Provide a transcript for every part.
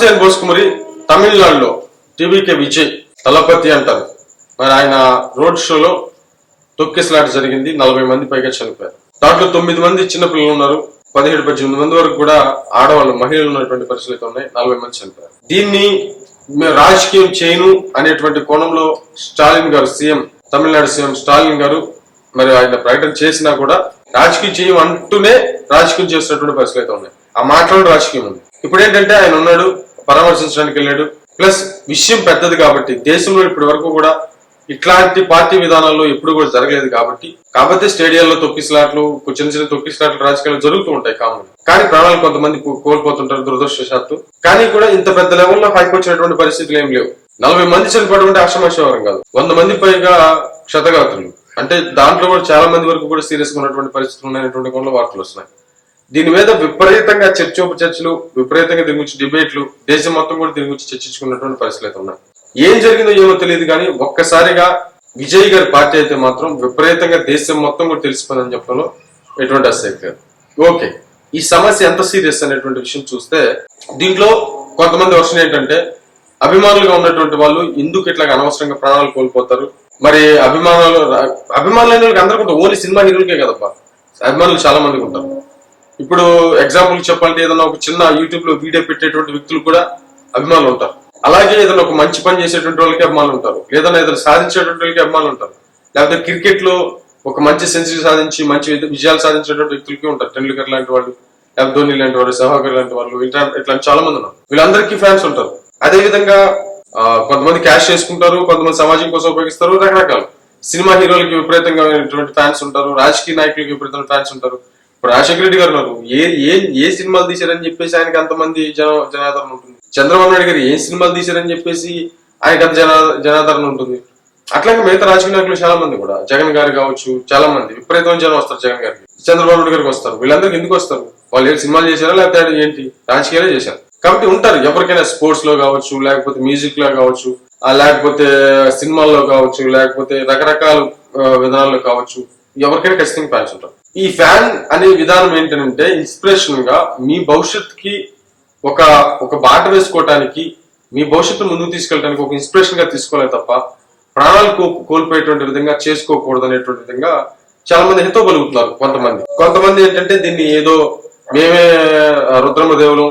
నమస్తే అని తమిళనాడులో టీవీకే విజయ్ తలపతి అంటారు. మరి ఆయన రోడ్ షోలో తొక్కేసలాట జరిగింది. నలభై మంది పైగా చనిపోయారు. దాంట్లో తొమ్మిది మంది చిన్నపిల్లలు ఉన్నారు. పదిహేడు పద్దెనిమిది మంది వరకు కూడా ఆడవాళ్ళు మహిళలు ఉన్నటువంటి పరిస్థితులు అయితే ఉన్నాయి. నలభై మంది చనిపోయారు. దీన్ని రాజకీయం చేయను అనేటువంటి కోణంలో స్టాలిన్ గారు సీఎం తమిళనాడు సీఎం స్టాలిన్ గారు మరి ఆయన ప్రకటన చేసినా కూడా రాజకీయం చేయం అంటూనే రాజకీయం చేస్తున్నటువంటి పరిస్థితులు అయితే ఉన్నాయి. ఆ మాటలు రాజకీయం ఉంది. ఇప్పుడు ఏంటంటే ఆయన ఉన్నాడు పరామర్శించడానికి వెళ్ళాడు. ప్లస్ విషయం పెద్దది కాబట్టి దేశంలో ఇప్పటి వరకు కూడా ఇట్లాంటి పార్టీ విధానాల్లో ఎప్పుడు కూడా జరగలేదు కాబట్టి కాకపోతే స్టేడియాల్లో తొక్కిసలాట్లు చిన్న చిన్న తొక్కిసలాట్లు రాజకీయాలు జరుగుతూ ఉంటాయి కామన్ కానీ ప్రాణాలు కొంతమంది కోల్పోతుంటారు దురదృష్టశాత్తు కానీ కూడా ఇంత పెద్ద లెవెల్లో హైకి వచ్చినటువంటి పరిస్థితులు ఏం లేవు. నలభై మంది చనిపోవడం అంటే అక్షమాశవరం కాదు. వంద మంది పైగా క్షతగాతులు అంటే దాంట్లో కూడా చాలా మంది వరకు కూడా సీరియస్గా ఉన్నటువంటి పరిస్థితులు ఉన్నటువంటి కొన్ని వార్తలు వస్తున్నాయి. దీని మీద విపరీతంగా చర్చోప చర్చలు విపరీతంగా దీని గురించి డిబేట్లు దేశం మొత్తం కూడా దీని గురించి చర్చించుకున్నటువంటి పరిస్థితులు అయితే ఉన్నాయి. ఏం జరిగిందో ఏమో తెలియదు కానీ ఒక్కసారిగా విజయ్ గారి పార్టీ అయితే మాత్రం విపరీతంగా దేశం మొత్తం కూడా తెలిసిపోయిందని చెప్పడంలో ఎటువంటి అసక్తి లేదు. ఓకే ఈ సమస్య ఎంత సీరియస్ అనేటువంటి విషయం చూస్తే దీంట్లో కొంతమంది వర్షన్ ఏంటంటే అభిమానులుగా ఉన్నటువంటి వాళ్ళు ఎందుకు ఇట్లా అనవసరంగా ప్రాణాలు కోల్పోతారు? మరి అభిమానులు అభిమానులైన వాళ్ళకి అందరికీ ఉంటారు ఓన్లీ సినిమా హీరోలకే కదబ్బా. అభిమానులు చాలా మందికి ఉంటారు. ఇప్పుడు ఎగ్జాంపుల్ చెప్పాలంటే ఏదైనా ఒక చిన్న యూట్యూబ్లో వీడియో పెట్టేటువంటి వ్యక్తులు కూడా అభిమానులు ఉంటారు. అలాగే ఏదైనా ఒక మంచి పని చేసేటువంటి వాళ్ళకి అభిమానులు ఉంటారు. ఏదైనా ఏదైనా సాధించేటువంటి వాళ్ళకి అభిమానులు ఉంటారు. లేకపోతే క్రికెట్లో ఒక మంచి సెంచరీ సాధించి మంచి విజయాలు సాధించేటువంటి వ్యక్తులకి ఉంటారు. టెండూల్కర్ లాంటి వాళ్ళు లేకపోతే ధోని లాంటి వాళ్ళు సెహ్వాగ్ లాంటి వాళ్ళు ఇట్లా ఇట్లాంటి చాలా మంది ఉన్నారు. వీళ్ళందరికీ ఫ్యాన్స్ ఉంటారు. అదే విధంగా కొంతమంది క్యాష్ చేసుకుంటారు కొంతమంది సమాజం కోసం ఉపయోగిస్తారు రకరకాలు. సినిమా హీరోలకి విపరీతంగా ఫ్యాన్స్ ఉంటారు రాజకీయ నాయకులకి విపరీతమైన ఫ్యాన్స్ ఉంటారు. ఇప్పుడు రాజశేఖర రెడ్డి గారు నాకు ఏ ఏ ఏ సినిమాలు తీశారని చెప్పేసి ఆయనకి అంతమంది జన జనాదరణ ఉంటుంది. చంద్రబాబు నాయుడు గారు ఏ సినిమాలు తీశారని చెప్పేసి ఆయనకి అంత జనా జనాదరణ ఉంటుంది. అట్లాగే మిగతా రాజకీయ నాయకులు చాలా మంది కూడా. జగన్ గారు కావచ్చు చాలా మంది విపరీతమైన జనం వస్తారు జగన్ గారికి. చంద్రబాబు నాయుడు గారికి వస్తారు. వీళ్ళందరికీ ఎందుకు వస్తారు? వాళ్ళు ఏ సినిమాలు చేశారా? లేకపోతే ఏంటి? రాజకీయాలే చేశారు. కాబట్టి ఉంటారు. ఎవరికైనా స్పోర్ట్స్లో కావచ్చు లేకపోతే మ్యూజిక్లో కావచ్చు లేకపోతే సినిమాల్లో కావచ్చు లేకపోతే రకరకాల విధానాల్లో కావచ్చు. ఎవరికైనా ఖచ్చితంగా ఫ్యాన్స్ ఉంటారు. ఈ ఫ్యాన్ అనే విధానం ఏంటంటే ఇన్స్పిరేషన్గా మీ భవిష్యత్తుకి ఒక ఒక బాట వేసుకోవటానికి మీ భవిష్యత్తు ముందుకు తీసుకెళ్ళడానికి ఒక ఇన్స్పిరేషన్గా తీసుకోవాలి తప్ప ప్రాణాలు కో కోల్పోయేటువంటి విధంగా చేసుకోకూడదు అనేటువంటి విధంగా చాలా మంది హితో పలుకుతున్నారు కొంతమంది. కొంతమంది ఏంటంటే దీన్ని ఏదో మేమే రుద్రమ దేవులం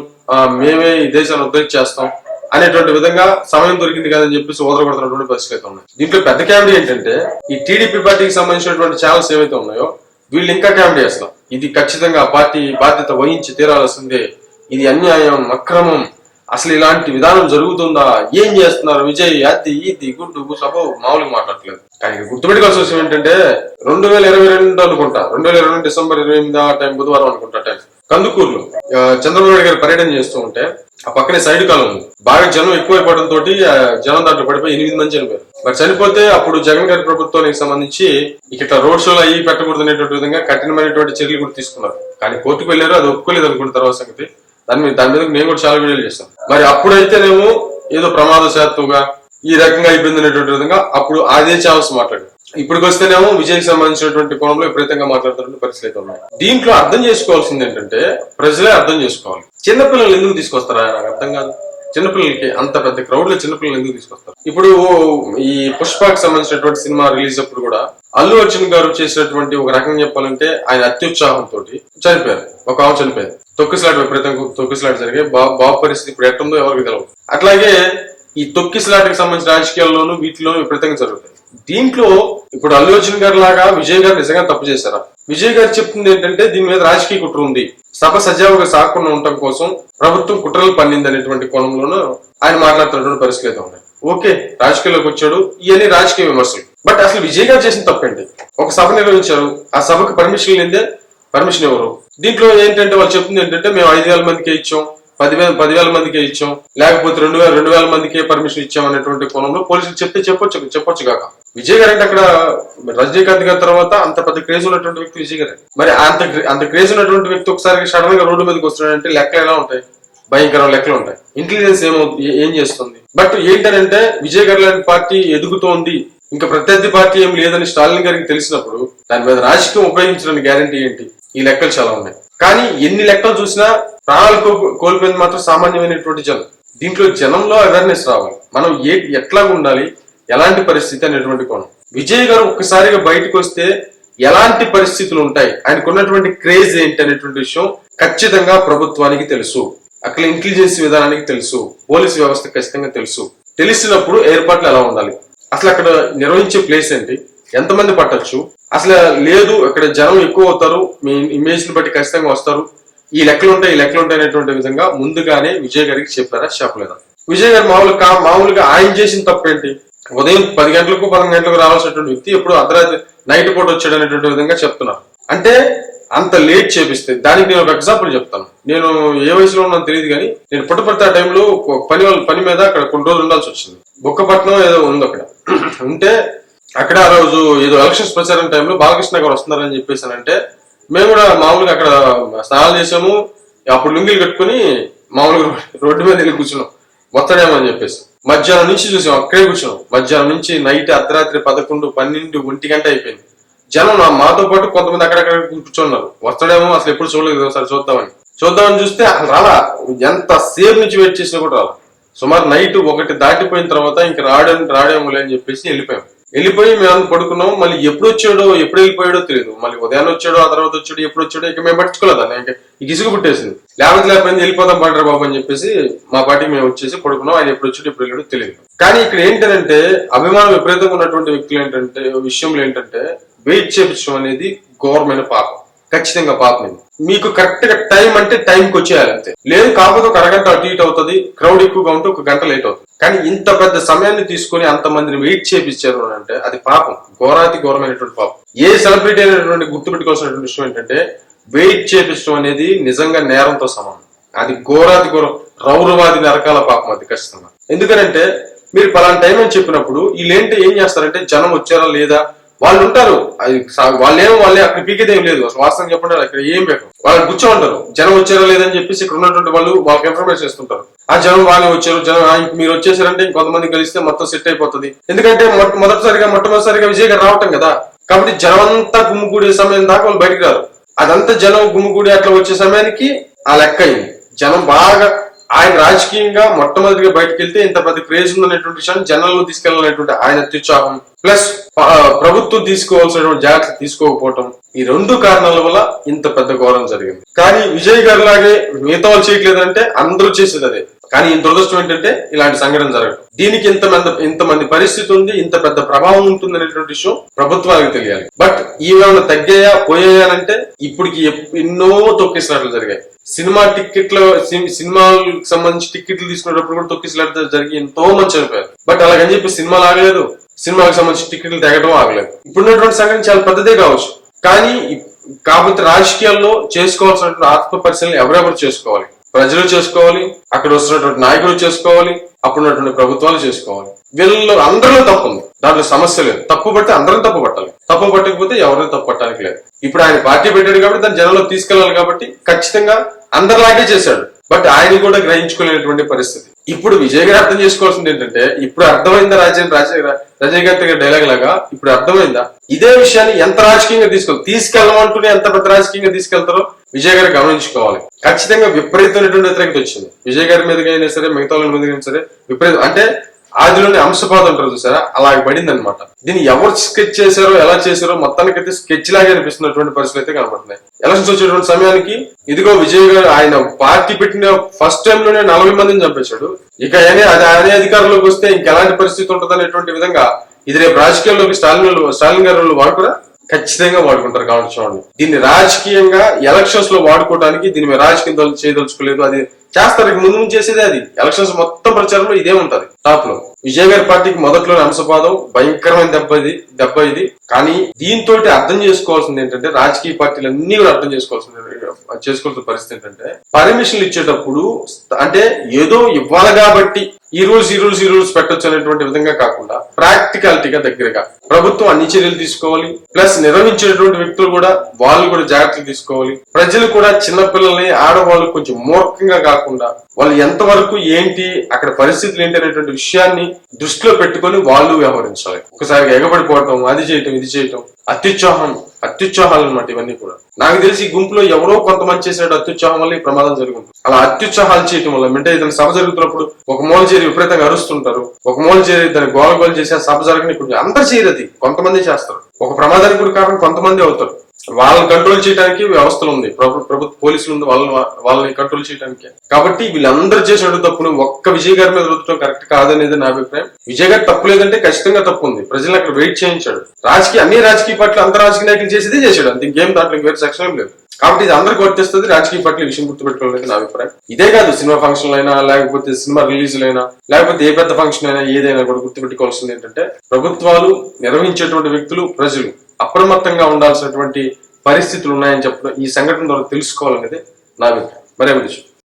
మేమే ఈ దేశాన్ని ఉద్ధరించేస్తాం అనేటువంటి విధంగా సమయం దొరికింది కదని చెప్పేసి ఓదరగొడుతున్నటువంటి పరిస్థితి అయితే ఉన్నాయి దీంట్లో పెద్ద కామెడీ ఏంటంటే ఈ టీడీపీ పార్టీకి సంబంధించినటువంటి ఛానల్స్ ఏవైతే ఉన్నాయో వీళ్ళు ఇంకా క్యాంప్ చేస్తాం ఇది ఖచ్చితంగా పార్టీ బాధ్యత వహించి తీరాల్సిందే. ఇది అన్యాయం అక్రమం. అసలు ఇలాంటి విధానం జరుగుతుందా? ఏం చేస్తున్నారు? విజయ్ అది ఇది గుడ్డు సభ మామూలుగా మాట్లాడట్లేదు. కానీ గుర్తుపెట్టుకోవాల్సిన విషయం ఏంటంటే రెండు వేల ఇరవై రెండు అనుకుంటా. రెండు వేల ఇరవై రెండు డిసెంబర్ ఇరవై ఎనిమిది ఆ టైం బుధవారం అనుకుంటా టైం. కందుకూరులో. చంద్రబాబు గారు పర్యటన చేస్తూ ఉంటే ఆ పక్కనే సైడ్ కాలం ఉంది. బాగా జనం ఎక్కువైపోవడం తోటి జనం దాంట్లో పడిపోయి ఎనిమిది మంది చనిపోయారు. మరి చనిపోతే అప్పుడు జగన్ గారి ప్రభుత్వానికి సంబంధించి ఇట్లా రోడ్ షోలు అయ్యి పెట్టకూడదు అనేటువంటి విధంగా కఠినమైనటువంటి చర్యలు కూడా తీసుకున్నారు. కానీ కోర్టుకు వెళ్ళారు అది ఒప్పుకోలేదు అనుకున్న తర్వాత సంగతి. దాని మీద దాని మీద నేను కూడా చాలా వీడియోలు చేస్తాను మరి అప్పుడైతేనేమో ఏదో ప్రమాదశాత్తుగా ఈ రకంగా అయిపోయింది అనేటువంటి విధంగా అప్పుడు అదే ఛానల్స్ మాట్లాడారు. ఇప్పటికి వస్తేనేమో విజయ్కి సంబంధించినటువంటి కోణంలో విపరీతంగా మాట్లాడుతున్న పరిస్థితి అయితే ఉన్నాయి. దీంట్లో అర్థం చేసుకోవాల్సింది ఏంటంటే ప్రజలే అర్థం చేసుకోవాలి. చిన్నపిల్లలు ఎందుకు తీసుకొస్తారా? నాకు అర్థం కాదు. చిన్నపిల్లలకి అంత పెద్ద క్రౌడ్లో చిన్నపిల్లలు ఎందుకు తీసుకొస్తారు? ఇప్పుడు ఈ పుష్పకి సంబంధించినటువంటి సినిమా రిలీజ్ అప్పుడు కూడా అల్లు అర్జున్ గారు చేసినటువంటి ఒక రకంగా చెప్పాలంటే ఆయన అత్యుత్సాహంతో చనిపోయారు. ఒక ఆమె చనిపోయారు. తొక్కిసలాట విపరీతం తొక్కిసలాట జరిగే బా- బాబు పరిస్థితి ఇప్పుడు ఎట్టుందో ఎవరికి తెలవదు. అట్లాగే ఈ తొక్కిసలాటకి సంబంధించిన రాజకీయాల్లోనూ వీటిలోనూ విపరీతంగా జరుగుతాయి. దీంట్లో ఇప్పుడు అల్లు అర్జున్ గారి లాగా విజయ్ గారు నిజంగా తప్పు చేశారా? విజయ్ గారు చెప్తుంది ఏంటంటే దీని మీద రాజకీయ కుట్ర ఉంది. సభ సజావుగా సాగకుండా ఉండటం కోసం ప్రభుత్వం కుట్రలు పన్నింది అనేటువంటి కోణంలోనూ ఆయన మాట్లాడుతున్నటువంటి పరిస్థితులు అయితే ఉన్నాయి. ఓకే రాజకీయాల్లోకి వచ్చాడు. ఇవన్నీ రాజకీయ విమర్శలు. బట్ అసలు విజయ్ గారు చేసిన తప్పేంటి ఒక సభ నిర్వహించారు. ఆ సభకు పర్మిషన్ లేదే పర్మిషన్ ఎవరు? దీంట్లో ఏంటంటే వాళ్ళు చెప్తుంది ఏంటంటే మేము ఐదు వేల మందికే ఇచ్చాం. పదివేల పదివేల మందికే ఇచ్చాం. లేకపోతే రెండు వేల రెండు వేల మందికే పర్మిషన్ ఇచ్చాం అనేటువంటి కోణంలో పోలీసులు చెప్తే చెప్పొచ్చు చెప్పొచ్చు కాక. విజయ్ గారు అంటే అక్కడ రజనీకాంత్ గారి తర్వాత అంత పెద్ద క్రేజ్ ఉన్నటువంటి వ్యక్తి విజయ్ గారు మరి అంత అంత క్రేజ్ ఉన్నటువంటి వ్యక్తి ఒకసారి సడన్గా రోడ్డు మీదకి వస్తున్నాడంటే లెక్కలు ఎలా ఉంటాయి? భయంకరం లెక్కలు ఉంటాయి. ఇంటెలిజెన్స్ ఏమో ఏం చేస్తుంది? బట్ ఏంటంటే విజయ్ గారి లాంటి పార్టీ ఎదుగుతోంది. ఇంకా ప్రత్యర్థి పార్టీ ఏం లేదని స్టాలిన్ గారికి తెలిసినప్పుడు దాని మీద రాజకీయం ఉపయోగించడానికి గ్యారంటీ ఏంటి? ఈ లెక్కలు చాలా ఉన్నాయి. కానీ ఎన్ని లెక్కలు చూసినా ప్రాణాలు కోల్పోయింది మాత్రం సామాన్యమైనటువంటి జనం. దీంట్లో జనంలో అవేర్నెస్ రావాలి. మనం ఏ ఎట్లా ఉండాలి ఎలాంటి పరిస్థితి అనేటువంటి కోణం. విజయ్ గారు ఒక్కసారిగా బయటకు వస్తే ఎలాంటి పరిస్థితులు ఉంటాయి? ఆయనకు ఉన్నటువంటి క్రేజ్ ఏంటి అనేటువంటి విషయం ఖచ్చితంగా ప్రభుత్వానికి తెలుసు. అక్కడ ఇంటెలిజెన్స్ విధానానికి తెలుసు. పోలీస్ వ్యవస్థ ఖచ్చితంగా తెలుసు. తెలిసినప్పుడు ఏర్పాట్లు ఎలా ఉండాలి? అసలు అక్కడ నిర్వహించే ప్లేస్ ఏంటి? ఎంతమంది పట్టచ్చు? అసలు లేదు ఇక్కడ జనం ఎక్కువ అవుతారు మీ ఇమేజ్ని బట్టి ఖచ్చితంగా వస్తారు. ఈ లెక్కలు ఉంటాయి ఈ లెక్కలు ఉంటాయి అనేటువంటి విధంగా ముందుగానే విజయ్ గారికి చెప్పారా చెప్పలేదా? విజయ్ గారు మామూలుగా మామూలుగా ఆయన చేసిన తప్పేంటి? ఉదయం పది గంటలకు పదకొండు గంటలకు రావాల్సినటువంటి వ్యక్తి ఎప్పుడు అర్ధరాత్రి నైట్ పూట వచ్చాడు అనేటువంటి విధంగా చెప్తున్నారు అంటే అంత లేట్ చేపిస్తే దానికి నేను ఒక ఎగ్జాంపుల్ చెప్తాను. నేను ఏ వయసులో ఉన్నాను తెలియదు కానీ నేను పుట్టపడితే ఆ టైంలో పని వాళ్ళ పని మీద అక్కడ కొన్ని రోజులు ఉండాల్సి వచ్చింది. బొక్కపట్నం ఏదో ఉంది అక్కడ. ఉంటే అక్కడ ఆ రోజు ఏదో ఎలక్షన్స్ ప్రచారం టైంలో బాలకృష్ణ గారు వస్తున్నారని చెప్పేసానంటే మేము కూడా మామూలుగా అక్కడ స్నానాలు చేసాము అప్పుడు లుంగిలు కట్టుకుని మామూలుగా రోడ్డు మీద వెళ్ళి కూర్చున్నాం. వస్తాడేమో అని చెప్పేసి. మధ్యాహ్నం నుంచి చూసాం అక్కడే కూర్చున్నాం. మధ్యాహ్నం నుంచి నైట్ అర్ధరాత్రి పదకొండు పన్నెండు ఒంటి గంట అయిపోయింది. జనం నా మాతో పాటు కొంతమంది అక్కడక్కడ కూర్చున్నారు. వస్తాడేమో అసలు ఎప్పుడు చూడలేదు ఒకసారి చూద్దామని. చూద్దామని చూస్తే అసలు రాలా. ఎంత సేపు నుంచి వెయిట్ చేసినా కూడా రాలా. సుమారు నైట్ ఒకటి దాటిపోయిన తర్వాత ఇంక రాడని రాడేమోలే అని చెప్పేసి వెళ్ళిపోయాం. వెళ్ళిపోయి మేము పడుకున్నాం మళ్ళీ ఎప్పుడు వచ్చాడో ఎప్పుడు వెళ్ళిపోయాడో తెలియదు మళ్ళీ ఉదయాన్నే వచ్చాడో ఆ తర్వాత వచ్చాడు ఎప్పుడు వచ్చాడో ఇక మేము పట్టుకోలేదా ఇంకా ఇక ఇసుగు పుట్టేసింది. లేకపోతే లేకపోయింది వెళ్ళిపోదాం పంటారు బాబు అని చెప్పేసి మా పార్టీ మేము వచ్చేసి పడుకున్నాం. ఆయన ఎప్పుడు వచ్చాడు ఎప్పుడు వెళ్ళాడో తెలియదు కానీ ఇక్కడ ఏంటంటే అభిమానం విపరీతంగా ఉన్నటువంటి వ్యక్తులు ఏంటంటే విషయంలో ఏంటంటే వెయిట్ చేపించడం అనేది ఘోరమైన పాపం. ఖచ్చితంగా పాపం మీకు కరెక్ట్గా టైం అంటే టైంకి వచ్చేయాలి అంతే. లేదు కాకపోతే ఒక అరగంట అటు ఇటు అవుతుంది క్రౌడ్ ఎక్కువగా ఉంటే ఒక గంట లేట్ అవుతుంది. కానీ ఇంత పెద్ద సమయాన్ని తీసుకొని అంత మందిని వెయిట్ చేపించారు అని అంటే అది పాపం. ఘోరాతి ఘోరమైనటువంటి పాపం. ఏ సెలబ్రిటీ అనేటువంటి గుర్తుపెట్టుకోవాల్సినటువంటి విషయం ఏంటంటే వెయిట్ చేపించడం అనేది నిజంగా నేరంతో సమానం. అది ఘోరాతి ఘోరం రౌరవాది నరకాల పాపం అది ఖచ్చితంగా. ఎందుకనంటే మీరు పలానా టైం అని చెప్పినప్పుడు వీళ్ళేంటి ఏం చేస్తారంటే జనం వచ్చారా లేదా వాళ్ళు ఉంటారు. అది వాళ్ళేం వాళ్ళేమో వాళ్ళే అక్కడ పీకేదేం లేదు. అసలు వాస్తవం చెప్పండి అక్కడ ఏం బేకం వాళ్ళు కూర్చోంటారు జనం వచ్చారో లేదని చెప్పేసి ఇక్కడ ఉన్నటువంటి వాళ్ళు వాళ్ళకి ఇన్ఫర్మేషన్ ఇస్తుంటారు. ఆ జనం వాళ్ళే వచ్చారు. జనం మీరు వచ్చేసారంటే ఇంకొంతమంది కలిస్తే మొత్తం సెట్ అయిపోతుంది. ఎందుకంటే మొదటిసారిగా మొట్టమొదటిసారిగా విజయ్ గారు రావటం కదా. కాబట్టి జనం అంతా గుమ్ముకూడే సమయం దాకా వాళ్ళు బయటకు రారు. అదంతా జనం గుమ్ముకూడి అట్లా వచ్చే సమయానికి ఆ లెక్క అయింది. జనం బాగా ఆయన రాజకీయంగా మొట్టమొదటిగా బయటకు వెళ్తే ఇంత పెద్ద క్రేజ్ ఉందనేటువంటి విషయాన్ని జనంలో తీసుకెళ్ళాలనేటువంటి ఆయన అత్యుత్సాహం ప్లస్ ప్రభుత్వం తీసుకోవాల్సినటువంటి జాగ్రత్తలు తీసుకోకపోవటం ఈ రెండు కారణాల వల్ల ఇంత పెద్ద ఘోరం జరిగింది. కానీ విజయ్ గారు లాగే మిగతా వాళ్ళు చేయట్లేదంటే అందరూ చేసేది అదే. కానీ ఈ దురదృష్టం ఏంటంటే ఇలాంటి సంఘటన జరగదు దీనికి ఇంత మంది ఇంతమంది పరిస్థితి ఉంది ఇంత పెద్ద ప్రభావం ఉంటుంది అనేటువంటి విషయం ప్రభుత్వానికి తెలియాలి. బట్ ఈవేళ తగ్గాయా పోయాయనంటే ఇప్పటికి ఎన్నో తొక్కిసలాట్లు జరిగాయి. సినిమా టిక్కెట్లు సి- సినిమాలకు సంబంధించి టిక్కెట్లు తీసుకునేటప్పుడు కూడా తొక్కిసలాట్లు జరిగి ఎంతో మంది చనిపోయారు. బట్ అలాగని చెప్పి సినిమాలు ఆగలేదు. సినిమాకి సంబంధించి టికెట్లు తెగడం ఆగలేదు. ఇప్పుడున్నటువంటి సంఘటన చాలా పెద్దదే కావచ్చు. కానీ కాకపోతే రాజకీయాల్లో చేసుకోవాల్సినటువంటి ఆత్మ పరిశీలన ఎవరెవరు చేసుకోవాలి? ప్రజలు చేసుకోవాలి అక్కడ వస్తున్నటువంటి నాయకులు చేసుకోవాలి అప్పుడున్నటువంటి ప్రభుత్వాలు చేసుకోవాలి. వీళ్ళలో అందరిలో తప్పు ఉంది. దాంట్లో సమస్య లేదు. తప్పు పడితే అందరం తప్పు పట్టాలి. తప్పు పట్టకపోతే ఎవరిని తప్పు పట్టడానికి లేదు. ఇప్పుడు ఆయన పార్టీ పెట్టాడు కాబట్టి దాన్ని జనంలో తీసుకెళ్ళాలి కాబట్టి ఖచ్చితంగా అందరిలాగే చేశాడు. బట్ ఆయన కూడా గ్రహించుకోలేనటువంటి పరిస్థితి. ఇప్పుడు విజయ్ గారు అర్థం చేసుకోవాల్సింది ఏంటంటే ఇప్పుడు అర్థమైందా రాజేంద్ర రాజే రజనీకాంత్ గారి డైలాగ్ లాగా? ఇప్పుడు అర్థమైందా? ఇదే విషయాన్ని ఎంత రాజకీయంగా తీసుకెళ్తారు తీసుకెళ్ళమంటూనే ఎంత పెద్ద రాజకీయంగా తీసుకెళ్తారో విజయ్ గారు గమనించుకోవాలి. ఖచ్చితంగా విపరీతమైనటువంటి వ్యతిరేకత వచ్చింది. విజయ్ గారి మీద అయినా సరే మిగతా వాళ్ళ మీద అయినా సరే విపరీతం అంటే ఆదిలోని అంశపాదం ఉంటారు చూసారా? అలా పడింది అనమాట దీన్ని ఎవరు స్కెచ్ చేశారో ఎలా చేశారో మొత్తానికి అయితే స్కెచ్ లాగే అనిపిస్తున్నటువంటి పరిస్థితులు అయితే కనబడుతున్నాయి ఎలక్షన్స్ వచ్చేటువంటి సమయానికి ఇదిగో విజయ్ గారు ఆయన పార్టీ పెట్టిన ఫస్ట్ టైం లోనే నలభై మందిని చంపేశాడు. ఇక ఆయన అది అధికారంలోకి వస్తే ఇంకెలాంటి పరిస్థితి ఉంటుంది అనేటువంటి విధంగా ఇది రేపు రాజకీయాల్లోకి స్టాలిన్ స్టాలిన్ గారు వాడుకురా? ఖచ్చితంగా వాడుకుంటారు కావచ్చు చూడండి దీన్ని రాజకీయంగా ఎలక్షన్స్లో వాడుకోవడానికి దీన్ని మీద రాజకీయం చేయదలుచుకోలేదు. అది చేస్తారు. ముందు నుంచి అది. ఎలక్షన్స్ మొత్తం ప్రచారంలో ఇదే ఉంటది. టాప్లో. విజయ్ గారి పార్టీకి మొదట్లోనే అంశపాదం భయంకరమైన దెబ్బ ఇది దెబ్బ ఇది. కానీ దీంతో అర్థం చేసుకోవాల్సింది ఏంటంటే రాజకీయ పార్టీలు అన్ని కూడా అర్థం చేసుకోవాల్సింది చేసుకోవాల్సిన పరిస్థితి ఏంటంటే పర్మిషన్లు ఇచ్చేటప్పుడు అంటే ఏదో ఇవ్వాలి కాబట్టి ఈ రూల్స్ ఈ రూల్స్ ఈ రూల్స్ పెట్టొచ్చు అనేటువంటి విధంగా కాకుండా ప్రాక్టికాలిటీగా దగ్గరగా ప్రభుత్వం అన్ని చర్యలు తీసుకోవాలి. ప్లస్ నిర్వహించేటువంటి వ్యక్తులు కూడా వాళ్ళు కూడా జాగ్రత్తలు తీసుకోవాలి. ప్రజలు కూడా చిన్నపిల్లల్ని ఆడవాళ్ళు కొంచెం మూర్ఖంగా కాకుండా వాళ్ళు ఎంతవరకు ఏంటి అక్కడ పరిస్థితులు ఏంటి అనేటువంటి విషయాన్ని దృష్టిలో పెట్టుకొని వాళ్ళు వ్యవహరించాలి. ఒకసారి ఎగబడిపోవటం అది చేయటం ఇది చేయటం అత్యుత్సాహం అత్యుత్సాహాలు అనమాట ఇవన్నీ కూడా. నాకు తెలిసి ఈ గుంపులో ఎవరో కొంతమంది చేసినట్టు అత్యుత్సాహం వల్ల ఈ ప్రమాదం జరుగుతుంది. అలా అత్యుత్సాహాలు చేయటం వల్ల అంటే ఏదైనా సభ జరుగుతున్నప్పుడు ఒక మూల చేరి విపరీతంగా అరుస్తుంటారు ఒక మూల చేరి దాన్ని గోల గోల చేసి ఆ సభ జరగని అందరు చేయరు అది కొంతమంది చేస్తారు. ఒక ప్రమాదానికి కూడా కారణం కొంతమంది అవుతారు. వాళ్ళని కంట్రోల్ చేయడానికి వ్యవస్థలు ఉంది. ప్రభుత్వ పోలీసులు ఉంది వాళ్ళని వాళ్ళని కంట్రోల్ చేయడానికి కాబట్టి వీళ్ళందరూ చేసిన తప్పును ఒక్క విజయ్ గారి మీద రుద్దడం కరెక్ట్ కాదనేది నా అభిప్రాయం. విజయ్ గారు తప్పు లేదంటే ఖచ్చితంగా తప్పు ఉంది. ప్రజలు అక్కడ వెయిట్ చేయించాడు. రాజకీయ అన్ని రాజకీయ పార్టీలు అంత రాజకీయ నాయకులు చేసేదే చేశాడు. అంత ఇంకేం దాంట్లో వేరే సెక్షన్ లేదు. కాబట్టి ఇది అందరికి వర్తిస్తుంది. రాజకీయ పార్టీల విషయం గుర్తుపెట్టుకోవాలనేది నా అభిప్రాయం. ఇదే కాదు సినిమా ఫంక్షన్ అయినా లేకపోతే సినిమా రిలీజ్ అయినా లేకపోతే ఏ పెద్ద ఫంక్షన్ అయినా ఏదైనా కూడా గుర్తుపెట్టుకోవాల్సింది ఏంటంటే ప్రభుత్వాలు నిర్వహించేటువంటి వ్యక్తులు ప్రజలు. అప్రమత్తంగా ఉండాల్సినటువంటి పరిస్థితులు ఉన్నాయని చెప్పడం ఈ సంఘటన ద్వారా తెలుసుకోవాలనేది నా అభిప్రాయం. మరే విషయం.